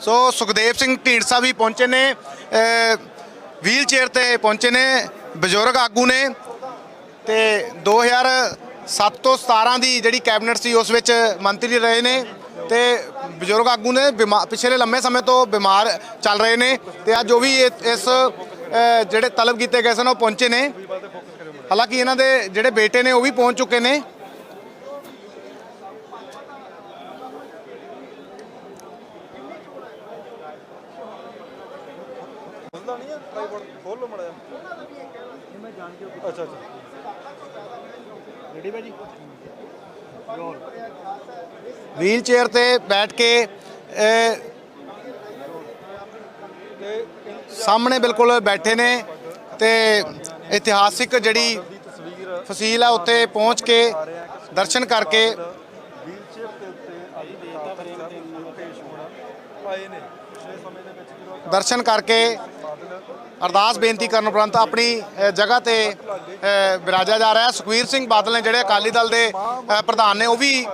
ਸੋ ਸੁਖਦੇਵ ਸਿੰਘ ਢੀਂਡਸਾ ਵੀ ਪਹੁੰਚੇ ਨੇ wheel chair ਤੇ ਪਹੁੰਚੇ ਨੇ, ਬਜ਼ੁਰਗ ਆਗੂ ਨੇ। ਤੇ 2007 ਤੋਂ 17 ਦੀ ਜਿਹੜੀ ਕੈਬਨਿਟ ਸੀ, ਉਸ ਵਿੱਚ ਮੰਤਰੀ ਰਹੇ ਨੇ ਤੇ ਬਜ਼ੁਰਗ ਆਗੂ ਨੇ ਬਿਮਾ- ਪਿਛਲੇ ਲੰਮੇ ਸਮੇਂ ਤੋਂ ਬਿਮਾਰ ਚੱਲ ਰਹੇ ਨੇ ਤੇ ਅੱਜ ਉਹ ਵੀ ਇਹ- ਇਸ ਜਿਹੜੇ ਤਲਬ ਕੀਤੇ ਗਏ ਸਨ, ਉਹ ਪਹੁੰਚੇ ਨੇ। ਹਾਲਾਂਕਿ ਇਹਨਾਂ ਦੇ ਜਿਹੜੇ ਬੇਟੇ ਨੇ, ਉਹ ਵੀ ਪਹੁੰਚ ਚੁੱਕੇ ਨੇ। ਵੀਲ ਚੇਅਰ ਤੇ ਬੈਠ ਕੇ ਅ, ਸਾਹਮਣੇ ਬਿਲਕੁਲ ਬੈਠੇ ਨੇ ਤੇ ਇਤਿਹਾਸਿਕ ਜਿਹੜੀ ਫਸੀਲ ਆ ਉੱਤੇ ਪਹੁੰਚ ਕੇ ਦਰਸ਼ਨ ਕਰਕੇ ਦਰਸ਼ਨ ਕਰਕੇ ਅਰਦਾਸ ਬੇਨਤੀ ਕਰਨ ਉਪਰੰਤ ਆਪਣੀ ਜਗ੍ਹਾ ਤੇ ਵਿਰਾਜਿਆ ਜਾ ਰਿਹਾ ਹੈ। ਸੁਖਵੀਰ ਸਿੰਘ ਬਾਦਲ ਨੇ ਜਿਹੜੇ ਅਕਾਲੀ ਦਲ ਦੇ ਪ੍ਰਧਾਨ ਨੇ, ਉਹ ਵੀ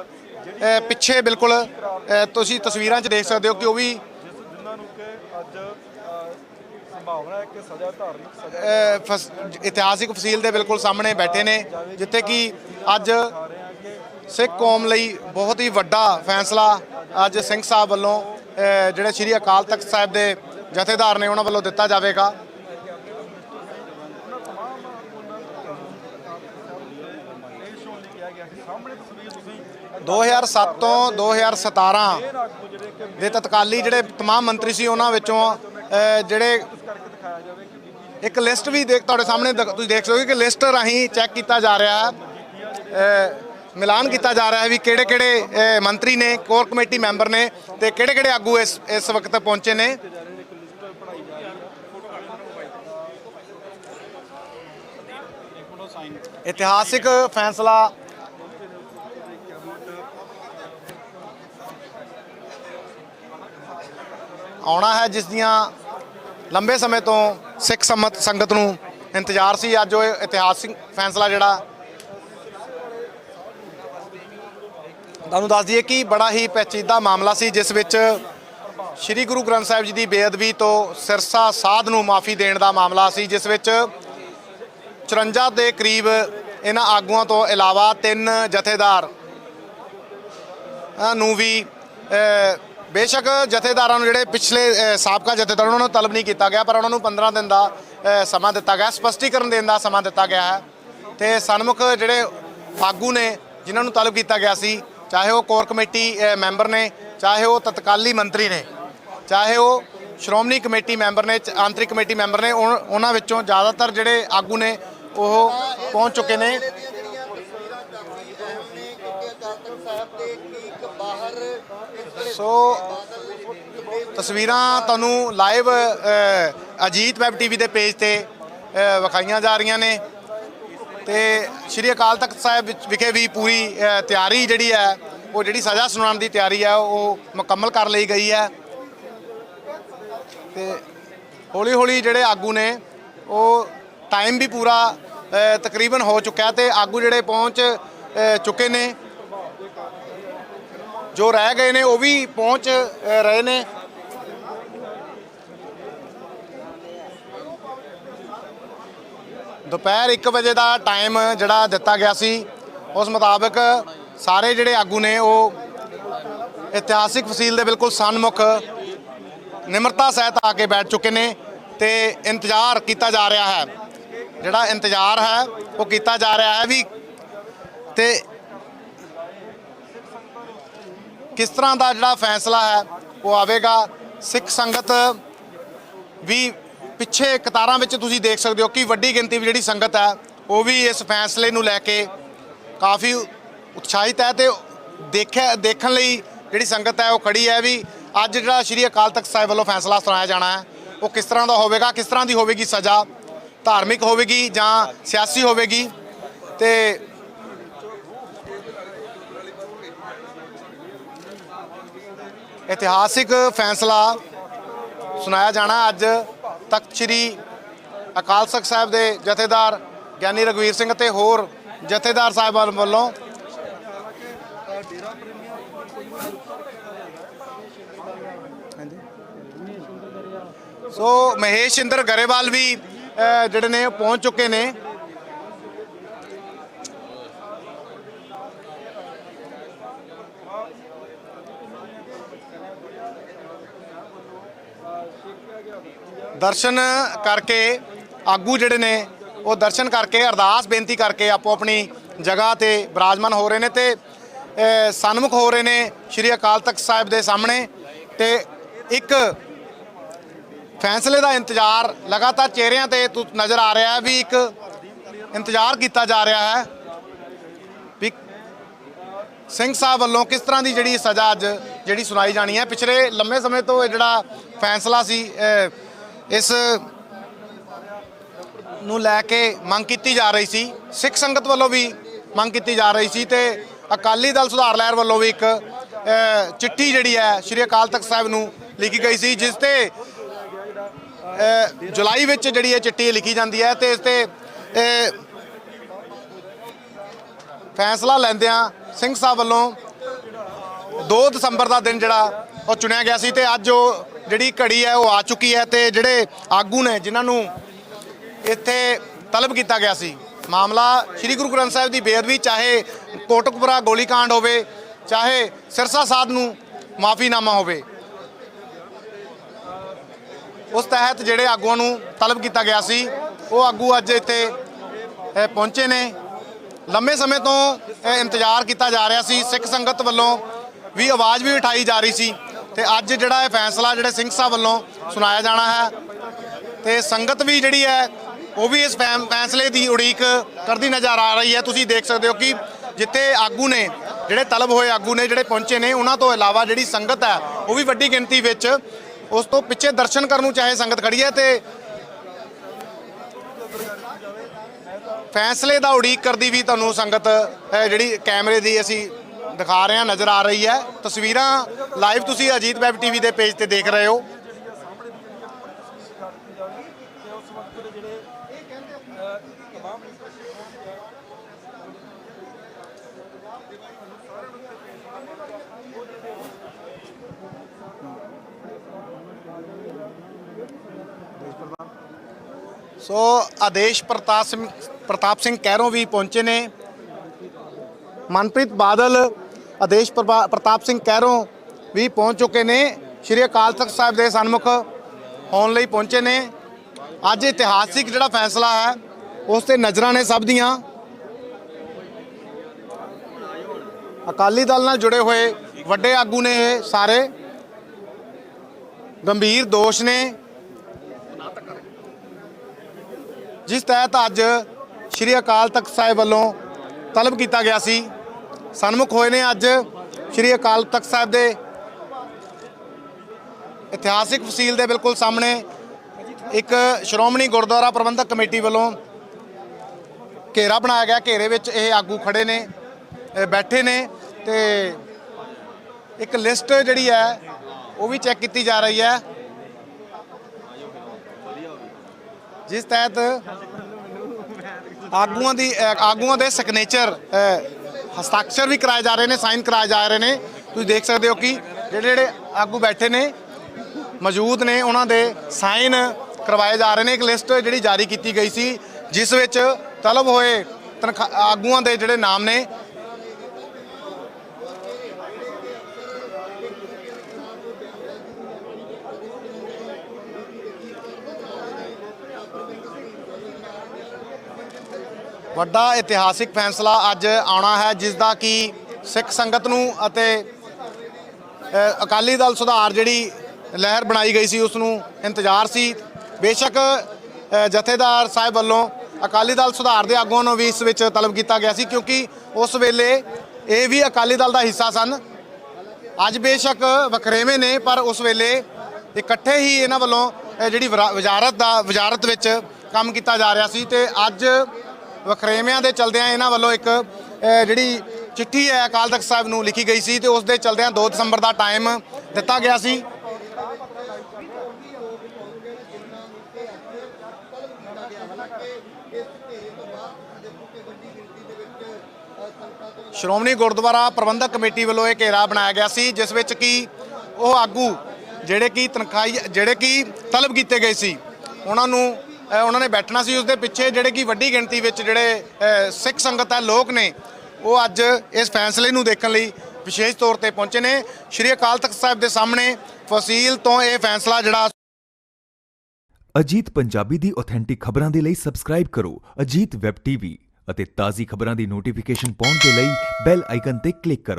ਪਿੱਛੇ ਬਿਲਕੁਲ ਤੁਸੀਂ ਤਸਵੀਰਾਂ 'ਚ ਦੇਖ ਸਕਦੇ ਹੋ ਕਿ ਉਹ ਵੀ ਜਿਨ੍ਹਾਂ ਨੂੰ ਕਿ ਅੱਜ ਸੰਭਾਵਨਾ ਹੈ ਕਿ ਸਜ਼ਾ ਧਾਰਮਿਕ ਸਜ਼ਾ ਇਤਿਹਾਸਿਕ ਫਸੀਲ ਦੇ ਬਿਲਕੁਲ ਸਾਹਮਣੇ ਬੈਠੇ ਨੇ, ਜਿੱਥੇ ਕਿ ਅੱਜ ਸਿੱਖ ਕੌਮ ਲਈ ਬਹੁਤ ਹੀ ਵੱਡਾ ਫੈਸਲਾ ਅੱਜ ਸਿੰਘ ਸਾਹਿਬ ਵੱਲੋਂ ਜਿਹੜੇ ਸ੍ਰੀ ਅਕਾਲ ਤਖਤ ਸਾਹਿਬ ਦੇ ਜਥੇਦਾਰ ਨੇ ਉਹਨਾਂ ਵੱਲੋਂ ਦਿੱਤਾ ਜਾਵੇਗਾ ਪੇਸ਼ ਹੋਣ ਲਈ ਕਿਹਾ ਗਿਆ ਸੀ ਸਾਹਮਣੇ ਤਸਵੀਰ ਤੁਸੀਂ 2007 ਤੋਂ 2017 ਇਹ ਆਗੂ ਜਿਹੜੇ ਕਿ ਦੇ ਤਤਕਾਲੀ ਜਿਹੜੇ तमाम ਮੰਤਰੀ ਸੀ ਉਹਨਾਂ ਵਿੱਚੋਂ ਅ, ਜਿਹੜੇ ਕਰਕੇ ਦਿਖਾਇਆ ਜਾਵੇ ਕਿ ਬੀਬੀ ਇੱਕ ਲਿਸਟ ਵੀ ਦੇਖ ਤੁਹਾਡੇ ਸਾਹਮਣੇ ਦ- ਤੁਸੀਂ ਦੇਖ ਸਕਦੇ ਹੋ ਕਿ ਲਿਸਟ ਰਾਹੀਂ ਚੈੱਕ ਕੀਤਾ ਜਾ ਰਿਹਾ ਹੈ ਅ, ਮਿਲਾਨ ਕੀਤਾ ਜਾ ਰਿਹਾ ਹੈ ਵੀ ਕਿਹੜੇ ਕਿਹੜੇ ਮੰਤਰੀ ਨੇ ਕੋਰ ਕਮੇਟੀ ਮੈਂਬਰ ਨੇ ਤੇ ਕਿਹੜੇ ਕਿਹੜੇ ਆਗੂ ਇਸ ਇਸ ਵਕਤ ਪਹੁੰਚੇ ਨੇ ਇਤਿਹਾਸਿਕ ਫੈਸਲਾ। ਆਉਣਾ ਹੈ ਜਿਸ ਦੀਆਂ ਲੰਬੇ ਸਮੇਂ ਤੋਂ ਸਿੱਖ ਸੰਮਤ ਸੰਗਤ ਨੂੰ ਇੰਤਜ਼ਾਰ ਸੀ। ਅੱਜ ਉਹ ਇਤਿਹਾਸਿਕ ਫੈਸਲਾ ਜਿਹੜਾ ਤੁਹਾਨੂੰ ਦੱਸ ਦਈਏ ਕਿ ਬੜਾ ਹੀ ਪੈਚੀਦਾ ਮਾਮਲਾ ਸੀ, ਜਿਸ ਵਿੱਚ ਸ੍ਰੀ ਗੁਰੂ ਗ੍ਰੰਥ ਸਾਹਿਬ ਜੀ ਦੀ ਬੇਅਦਬੀ ਤੋਂ ਸਿਰਸਾ ਸਾਧ ਨੂੰ ਮਾਫੀ ਦੇਣ ਦਾ ਮਾਮਲਾ ਸੀ, ਜਿਸ ਵਿੱਚ 54 ਦੇ ਕਰੀਬ ਇਹਨਾਂ ਆਗੂਆਂ ਤੋਂ ਇਲਾਵਾ ਤਿੰਨ ਜਥੇਦਾਰ ਨੂੰ ਵੀ ਬੇਸ਼ੱਕ ਜਥੇਦਾਰਾਂ ਨੂੰ ਜਿਹੜੇ ਪਿਛਲੇ ਸਾਬਕਾ ਜਥੇਦਾਰ ਉਹਨਾਂ ਨੂੰ ਤਲਬ ਨਹੀਂ ਕੀਤਾ ਗਿਆ, ਪਰ ਉਹਨਾਂ ਨੂੰ 15 ਦਿਨ ਦਾ ਸਮਾਂ ਦਿੱਤਾ ਗਿਆ, ਸਪਸ਼ਟੀਕਰਨ ਦੇਣ ਦਾ ਸਮਾਂ ਦਿੱਤਾ ਗਿਆ ਹੈ। ਤੇ ਸਨਮੁਖ ਜਿਹੜੇ ਆਗੂ ਨੇ, ਜਿਨ੍ਹਾਂ ਨੂੰ ਤਲਬ ਕੀਤਾ ਗਿਆ ਸੀ, ਚਾਹੇ ਉਹ ਕੋਰ ਕਮੇਟੀ ਮੈਂਬਰ ਨੇ, ਚਾਹੇ ਉਹ ਤਤਕਾਲੀ ਮੰਤਰੀ ਨੇ, ਚਾਹੇ ਉਹ ਸ਼੍ਰੋਮਣੀ ਕਮੇਟੀ ਮੈਂਬਰ ਨੇ, ਚ- ਆਂਤਰਿਕ ਕਮੇਟੀ ਮੈਂਬਰ ਨੇ, ਉਨ- ਉਹਨਾਂ ਵਿੱਚੋਂ ਜ਼ਿਆਦਾਤਰ ਜਿਹੜੇ ਆਗੂ ਨੇ ਉਹ ਪਹੁੰਚ ਚੁੱਕੇ ਨੇ। ਸੋ ਤਸਵੀਰਾਂ ਤੁਹਾਨੂੰ ਲਾਈਵ ਅਜੀਤ ਵੈਬ ਟੀਵੀ ਦੇ ਪੇਜ ਤੇ ਵਿਖਾਈਆਂ ਜਾ ਰਹੀਆਂ ਨੇ। ਤੇ ਸ਼੍ਰੀ ਅਕਾਲ ਤਖਤ ਸਾਹਿਬ ਵਿੱਚ ਵਿਖੇ ਵੀ ਪੂਰੀ ਤਿਆਰੀ ਜਿਹੜੀ ਹੈ, ਉਹ ਜਿਹੜੀ ਸਜ਼ਾ ਸੁਣਾਉਣ ਦੀ ਤਿਆਰੀ ਹੈ, ਉਹ ਮੁਕੰਮਲ ਕਰ ਲਈ ਗਈ ਹੈ। ਤੇ ਹੌਲੀ ਹੌਲੀ ਜਿਹੜੇ ਆਗੂ ਨੇ, ਉਹ ਟਾਈਮ ਵੀ ਪੂਰਾ ਤਕਰੀਬਨ ਹੋ ਚੁੱਕਿਆ ਤੇ ਆਗੂ ਜਿਹੜੇ ਪਹੁੰਚ ਚੁੱਕੇ ਨੇ। ਜੋ ਰਹਿ ਗਏ ਨੇ, ਉਹ ਵੀ ਪਹੁੰਚ ਰਹੇ ਨੇ। ਦੁਪਹਿਰ 1 ਵਜੇ ਦਾ ਟਾਈਮ ਜਿਹੜਾ ਦਿੱਤਾ ਗਿਆ ਸੀ, ਉਸ ਮੁਤਾਬਕ ਸਾਰੇ ਜਿਹੜੇ ਆਗੂ ਨੇ, ਉਹ ਇਤਿਹਾਸਿਕ ਫਸੀਲ ਦੇ ਬਿਲਕੁਲ ਸਨਮੁਖ, ਨਿਮਰਤਾ ਸਹਿਤ ਆ ਕੇ ਬੈਠ ਚੁੱਕੇ ਨੇ ਤੇ ਇੰਤਜ਼ਾਰ ਕੀਤਾ ਜਾ ਰਿਹਾ ਹੈ। ਜਿਹੜਾ ਇੰਤਜ਼ਾਰ ਹੈ, ਉਹ ਕੀਤਾ ਜਾ ਰਿਹਾ ਹੈ ਵੀ ਤੇ ਕਿਸ ਤਰ੍ਹਾਂ ਦਾ ਜਿਹੜਾ ਫੈਸਲਾ ਹੈ, ਉਹ ਆਵੇਗਾ। ਸਿੱਖ ਸੰਗਤ ਵੀ ਪਿੱਛੇ ਕਤਾਰਾਂ ਵਿੱਚ ਤੁਸੀਂ ਦੇਖ ਸਕਦੇ ਹੋ ਕਿ ਵੱਡੀ ਗਿਣਤੀ ਵਿੱਚ ਜਿਹੜੀ ਸੰਗਤ ਹੈ, ਉਹ ਵੀ ਇਸ ਫੈਸਲੇ ਨੂੰ ਲੈ ਕੇ ਕਾਫੀ ਉਤਸ਼ਾਹਿਤ ਹੈ ਤੇ ਦੇਖਿਆ, ਦੇਖਣ ਲਈ ਜਿਹੜੀ ਸੰਗਤ ਹੈ, ਉਹ ਖੜੀ ਹੈ ਵੀ ਅੱਜ ਜਿਹੜਾ ਸ਼੍ਰੀ ਅਕਾਲ ਤਖਤ ਸਾਹਿਬ ਵੱਲੋਂ ਫੈਸਲਾ ਸੁਣਾਇਆ ਜਾਣਾ ਹੈ, ਉਹ ਕਿਸ ਤਰ੍ਹਾਂ ਦਾ ਹੋਵੇਗਾ, ਕਿਸ ਤਰ੍ਹਾਂ ਦੀ ਹੋਵੇਗੀ ਸਜ਼ਾ ਧਾਰਮਿਕ ਹੋਵੇਗੀ ਜਾਂ ਸਿਆਸੀ ਹੋਵੇਗੀ ਤੇ ਇਤਿਹਾਸਿਕ ਫੈਸਲਾ ਸੁਣਾਇਆ ਜਾਣਾ ਅੱਜ ਤਖਤ ਸ੍ਰੀ ਅਕਾਲ ਤਖਤ ਸਾਹਿਬ ਦੇ ਜਥੇਦਾਰ ਗਿਆਨੀ ਰਗਵੀਰ ਸਿੰਘ ਅਤੇ ਹੋਰ ਜਥੇਦਾਰ ਸਾਹਿਬਾਨ ਵੱਲੋਂ ਸੋ ਮਹੇਸ਼ ਇੰਦਰ ਗਰੇਵਾਲ ਵੀ ਜਿਹੜੇ ਨੇ, ਉਹ ਪਹੁੰਚ ਚੁੱਕੇ ਨੇ। ਦਰਸ਼ਨ ਕਰਕੇ ਆਗੂ ਜਿਹੜੇ ਨੇ, ਉਹ ਦਰਸ਼ਨ ਕਰਕੇ, ਅਰਦਾਸ, ਬੇਨਤੀ ਕਰਕੇ ਆਪੋ ਆਪਣੀ ਜਗ੍ਹਾ ਤੇ ਬਿਰਾਜਮਾਨ ਹੋ ਰਹੇ ਨੇ ਤੇ ਸਨਮੁਖ ਹੋ ਰਹੇ ਨੇ ਸ਼੍ਰੀ ਅਕਾਲ ਤਖਤ ਸਾਹਿਬ ਦੇ ਸਾਹਮਣੇ ਤੇ ਇੱਕ ਫੈਸਲੇ ਦਾ ਇੰਤਜ਼ਾਰ ਲਗਾਤਾਰ ਚਿਹਰਿਆਂ ਤੇ ਤੁ- ਨਜ਼ਰ ਆ ਰਿਹਾ ਹੈ ਵੀ ਇੱਕ ਇੰਤਜ਼ਾਰ ਕੀਤਾ ਜਾ ਰਿਹਾ ਹੈ ਵੀ ਸਿੰਘ ਸਾਹਿਬ ਵੱਲੋਂ ਕਿਸ ਤਰ੍ਹਾਂ ਦੀ ਜਿਹੜੀ ਸਜ਼ਾ ਅੱਜ ਜਿਹੜੀ ਸੁਣਾਈ ਜਾਣੀ ਹੈ। ਪਿਛਲੇ ਲੰਮੇ ਸਮੇਂ ਤੋਂ ਇਹ ਜਿਹੜਾ ਫੈਸਲਾ ਸੀ ਇਸ ਨੂੰ ਲੈ ਕੇ ਮੰਗ ਕੀਤੀ ਜਾ ਰਹੀ ਸੀ। ਸਿੱਖ ਸੰਗਤ ਵੱਲੋਂ ਵੀ ਮੰਗ ਕੀਤੀ ਜਾ ਰਹੀ ਸੀ ਤੇ ਅਕਾਲੀ ਦਲ ਸੁਧਾਰ ਲਹਿਰ ਵੱਲੋਂ ਵੀ ਇੱਕ ਚਿੱਠੀ ਜਿਹੜੀ ਹੈ, ਸ਼੍ਰੀ ਅਕਾਲ ਤਖਤ ਸਾਹਿਬ ਨੂੰ ਲਿਖੀ ਗਈ ਸੀ, ਜਿਸ ਤੇ ਜੁਲਾਈ ਵਿੱਚ ਜਿਹੜੀ ਇਹ ਚਿੱਠੀ ਲਿਖੀ ਜਾਂਦੀ ਹੈ ਤੇ ਇਸ ਤੇ ਫੈਸਲਾ ਲੈਂਦਿਆਂ ਸਿੰਘ ਸਾਹਿਬ ਵੱਲੋਂ 2 ਦਸੰਬਰ ਦਾ ਦਿਨ ਜਿਹੜਾ ਉਹ ਚੁਣਿਆ ਗਿਆ ਸੀ ਤੇ ਅੱਜ ਉਹ ਜਿਹੜੀ ਘੜੀ ਹੈ ਉਹ ਆ ਚੁੱਕੀ ਹੈ ਤੇ ਜਿਹੜੇ ਆਗੂ ਨੇ ਜਿਨ੍ਹਾਂ ਨੂੰ ਇੱਥੇ ਤਲਬ ਕੀਤਾ ਗਿਆ ਸੀ। ਮਾਮਲਾ ਸ੍ਰੀ ਗੁਰੂ ਗ੍ਰੰਥ ਸਾਹਿਬ ਦੀ ਬੇਅਦਬੀ, ਚਾਹੇ ਕੋਟਕਪੁਰਾ ਗੋਲੀकांड ਹੋਵੇ, ਚਾਹੇ ਸਿਰਸਾ ਸਾਧ ਨੂੰ ਮਾਫੀਨਾਮਾ ਹੋਵੇ। ਉਸ ਤਹਿਤ ਜਿਹੜੇ ਆਗੂਆਂ ਨੂੰ ਤਲਬ ਕੀਤਾ ਗਿਆ ਸੀ, ਉਹ ਆਗੂ ਅੱਜ ਇੱਥੇ ਪਹੁੰਚੇ ਨੇ। ਲੰਮੇ ਸਮੇਂ ਤੋਂ ਇਹ ਇੰਤਜ਼ਾਰ ਕੀਤਾ ਜਾ ਰਿਹਾ ਸੀ। ਸਿੱਖ ਸੰਗਤ ਵੱਲੋਂ ਵੀ ਆਵਾਜ਼ ਵੀ ਉਠਾਈ ਜਾ ਰਹੀ ਸੀ। ਤੇ ਅੱਜ ਜਿਹੜਾ ਇਹ ਫੈਸਲਾ ਜਿਹੜੇ ਸਿੰਘ ਸਾਹਿਬ ਵੱਲੋਂ ਸੁਣਾਇਆ ਜਾਣਾ ਹੈ, ਤੇ ਸੰਗਤ ਵੀ ਜਿਹੜੀ ਹੈ, ਉਹ ਵੀ ਇਸ ਫੈਮ- ਫੈਸਲੇ ਦੀ ਉਡੀਕ ਕਰਦੀ ਨਜ਼ਰ ਆ ਰਹੀ ਹੈ। ਤੁਸੀਂ ਦੇਖ ਸਕਦੇ ਹੋ ਕਿ ਜਿੱਥੇ ਆਗੂ ਨੇ, ਜਿਹੜੇ ਤਲਬ ਹੋਏ ਆਗੂ ਨੇ, ਜਿਹੜੇ ਪਹੁੰਚੇ ਨੇ, ਉਹਨਾਂ ਤੋਂ ਇਲਾਵਾ ਜਿਹੜੀ ਸੰਗਤ ਹੈ, ਉਹ ਵੀ ਵੱਡੀ ਗਿਣਤੀ ਵਿੱਚ ਉਸ ਤੋਂ ਪਿੱਛੇ ਦਰਸ਼ਨ ਕਰਨ ਨੂੰ ਚਾਹੇ ਸੰਗਤ ਖੜੀ ਹੈ ਤੇ ਫੈਸਲੇ ਦਾ ਉਡੀਕ ਕਰਦੀ ਵੀ ਤੁਹਾਨੂੰ ਸੰਗਤ ਅਹ, ਜਿਹੜੀ ਕੈਮਰੇ ਦੀ ਅਸੀਂ ਦਿਖਾ ਰਹੇ ਹਾਂ ਨਜ਼ਰ ਆ ਰਹੀ ਹੈ। ਤਸਵੀਰਾਂ ਲਾਈਵ ਤੁਸੀਂ ਅਜੀਤ ਵੈਬ ਟੀਵੀ ਦੇ ਪੇਜ ਤੇ ਦੇਖ ਰਹੇ ਹੋ ਤੇ ਉਸ ਵਕਤ ਦੇ ਜਿਹੜੇ ਅਹ, ਤਮਾਮ ਸੋ ਆਦੇਸ਼ ਪ੍ਰਤਾਪ ਸਿੰਘ ਪ੍ਰਤਾਪ ਸਿੰਘ ਕੈਰੋਂ ਵੀ ਪਹੁੰਚੇ ਨੇ। ਮਨਪ੍ਰੀਤ ਬਾਦਲ ਆਦੇਸ਼ ਪ੍ਰਭਾ- ਪ੍ਰਤਾਪ ਸਿੰਘ ਕੈਰੋਂ ਵੀ ਪਹੁੰਚ ਚੁੱਕੇ ਨੇ। ਸ਼੍ਰੀ ਅਕਾਲ ਤਖਤ ਸਾਹਿਬ ਦੇ ਸਨਮੁਖ ਹੋਣ ਲਈ ਪਹੁੰਚੇ ਨੇ। ਅੱਜ ਇਤਿਹਾਸਿਕ ਜਿਹੜਾ ਫੈਸਲਾ ਹੈ, ਉਸ ਤੇ ਨਜ਼ਰਾਂ ਨੇ ਸਭ ਦੀਆਂ। ਅਕਾਲੀ ਦਲ ਨਾਲ ਜੁੜੇ ਹੋਏ ਵੱਡੇ ਆਗੂ ਨੇ ਇਹ ਸਾਰੇ। ਗੰਭੀਰ ਦੋਸ਼ ਨੇ। ਜਿਸ ਤਹਿਤ ਅੱਜ ਸ਼੍ਰੀ ਅਕਾਲ ਤਖਤ ਸਾਹਿਬ ਵੱਲੋਂ ਤਲਬ ਕੀਤਾ ਗਿਆ ਸੀ। ਸਨਮੁਖ ਹੋਏ ਨੇ ਅੱਜ ਸ਼੍ਰੀ ਅਕਾਲ ਤਖਤ ਸਾਹਿਬ ਦੇ ਇਤਿਹਾਸਿਕ ਫਸੀਲ ਦੇ ਬਿਲਕੁਲ ਸਾਹਮਣੇ ਇੱਕ ਸ਼੍ਰੋਮਣੀ ਗੁਰਦੁਆਰਾ ਪ੍ਰਬੰਧਕ ਕਮੇਟੀ ਵੱਲੋਂ ਘੇਰਾ ਬਣਾਇਆ ਗਿਆ। ਘੇਰੇ ਵਿੱਚ ਇਹ ਆਗੂ ਖੜੇ ਨੇ ਬੈਠੇ ਨੇ ਤੇ ਇੱਕ ਲਿਸਟ ਜਿਹੜੀ ਹੈ ਉਹ ਵੀ ਚੈੱਕ ਕੀਤੀ ਜਾ ਰਹੀ ਹੈ। ਜਿਸ ਤਹਿਤ ਆਗੂਆਂ ਦੀ ਆਗੂਆਂ ਦੇ ਸਿਗਨੇਚਰ ਹਸਤਾਖਰ ਵੀ ਕਰਾਏ ਜਾ ਰਹੇ ਨੇ ਸਾਈਨ ਕਰਾਏ ਜਾ ਰਹੇ ਨੇ। ਤੁਸੀਂ ਦੇਖ ਸਕਦੇ ਹੋ ਕਿ ਜਿਹੜੇ ਜਿਹੜੇ ਆਗੂ ਬੈਠੇ ਨੇ, ਮੌਜੂਦ ਨੇ, ਉਹਨਾਂ ਦੇ ਸਾਈਨ ਕਰਵਾਏ ਜਾ ਰਹੇ ਨੇ। ਇੱਕ ਲਿਸਟ ਜਿਹੜੀ ਜਾਰੀ ਕੀਤੀ ਗਈ ਸੀ, ਜਿਸ ਵਿੱਚ ਤਲਬ ਹੋਏ ਤਨਖਾ- ਆਗੂਆਂ ਦੇ ਜਿਹੜੇ ਨਾਮ ਨੇ ਵੱਡਾ ਇਤਿਹਾਸਿਕ ਫੈਸਲਾ ਅੱਜ ਆਉਣਾ ਹੈ ਜਿਸ ਦਾ ਕਿ ਸਿੱਖ ਸੰਗਤ ਨੂੰ ਅਤੇ ਅਕਾਲੀ ਦਲ ਸੁਧਾਰ ਜਿਹੜੀ ਲਹਿਰ ਬਣਾਈ ਗਈ ਸੀ ਉਸ ਨੂੰ ਇੰਤਜ਼ਾਰ ਸੀ। ਬੇਸ਼ੱਕ ਜਥੇਦਾਰ ਸਾਹਿਬ ਵੱਲੋਂ ਅਕਾਲੀ ਦਲ ਸੁਧਾਰ ਦੇ ਆਗੂਆਂ ਨੂੰ ਵੀ ਇਸ ਵਿੱਚ ਤਲਬ ਕੀਤਾ ਗਿਆ ਸੀ, ਕਿਉਂਕਿ ਉਸ ਵੇਲੇ ਇਹ ਵੀ ਅਕਾਲੀ ਦਲ ਦਾ ਹਿੱਸਾ ਸਨ। ਅੱਜ ਬੇਸ਼ੱਕ ਵਖਰੇਵੇਂ ਨੇ, ਪਰ ਉਸ ਵੇਲੇ ਇਕੱਠੇ ਹੀ ਇਹਨਾਂ ਵੱਲੋਂ ਜਿਹੜੀ ਵਰਾ- ਵਜ਼ਾਰਤ ਦਾ, ਵਜ਼ਾਰਤ ਵਿੱਚ ਕੰਮ ਕੀਤਾ ਜਾ ਰਿਹਾ ਸੀ ਤੇ ਅੱਜ ਵਖਰੇਵਿਆਂ ਦੇ ਚਲਦਿਆਂ ਇਹਨਾਂ ਵੱਲੋਂ ਇੱਕ ਜਿਹੜੀ ਚਿੱਠੀ ਹੈ ਅਕਾਲ ਤਖਤ ਸਾਹਿਬ ਨੂੰ ਲਿਖੀ ਗਈ ਸੀ ਤੇ ਉਸ ਦੇ ਚਲਦਿਆਂ 2 ਦਸੰਬਰ ਦਾ ਟਾਈਮ ਦਿੱਤਾ ਗਿਆ ਸੀ। ਸ਼੍ਰੋਮਣੀ ਗੁਰਦੁਆਰਾ ਪ੍ਰਬੰਧਕ ਕਮੇਟੀ ਵੱਲੋਂ ਇਹ ਘੇਰਾ ਬਣਾਇਆ ਗਿਆ ਸੀ, ਜਿਸ ਵਿੱਚ ਕਿ ਉਹ ਆਗੂ ਜਿਹੜੇ ਕਿ ਤਨਖਾਹੀ, ਜਿਹੜੇ ਕਿ ਤਲਬ ਕੀਤੇ ਗਏ ਸੀ, ਉਹਨਾਂ ਨੂੰ ਉਹਨਾਂ ਨੇ ਬੈਠਣਾ ਸੀ ਉਸ ਦੇ ਪਿੱਛੇ, ਜਿਹੜੇ ਕਿ ਵੱਡੀ ਗਿਣਤੀ ਵਿੱਚ ਜਿਹੜੇ ਸਿੱਖ ਸੰਗਤ ਹੈ ਲੋਕ ਨੇ, ਉਹ ਅੱਜ ਇਸ ਫੈਸਲੇ ਨੂੰ ਦੇਖਣ ਲਈ ਵਿਸ਼ੇਸ਼ ਤੌਰ ਤੇ ਪਹੁੰਚੇ ਨੇ। ਸ਼੍ਰੀ ਅਕਾਲ ਤਖਤ ਸਾਹਿਬ ਦੇ ਸਾਹਮਣੇ ਫਸੀਲ ਤੋਂ ਇਹ ਫੈਸਲਾ ਜਿਹੜਾ ਅਜੀਤ ਪੰਜਾਬੀ ਦੀ ਆਥੈਂਟਿਕ ਖਬਰਾਂ ਦੇ ਲਈ ਸਬਸਕ੍ਰਾਈਬ ਕਰੋ ਅਜੀਤ ਵੈਬ ਟੀਵੀ ਅਤੇ ਤਾਜ਼ੀ ਖਬਰਾਂ ਦੀ ਨੋਟੀਫਿਕੇਸ਼ਨ ਪਾਉਣ ਦੇ ਲਈ ਬੈਲ ਆਈਕਨ ਤੇ ਕਲਿੱਕ ਕਰੋ।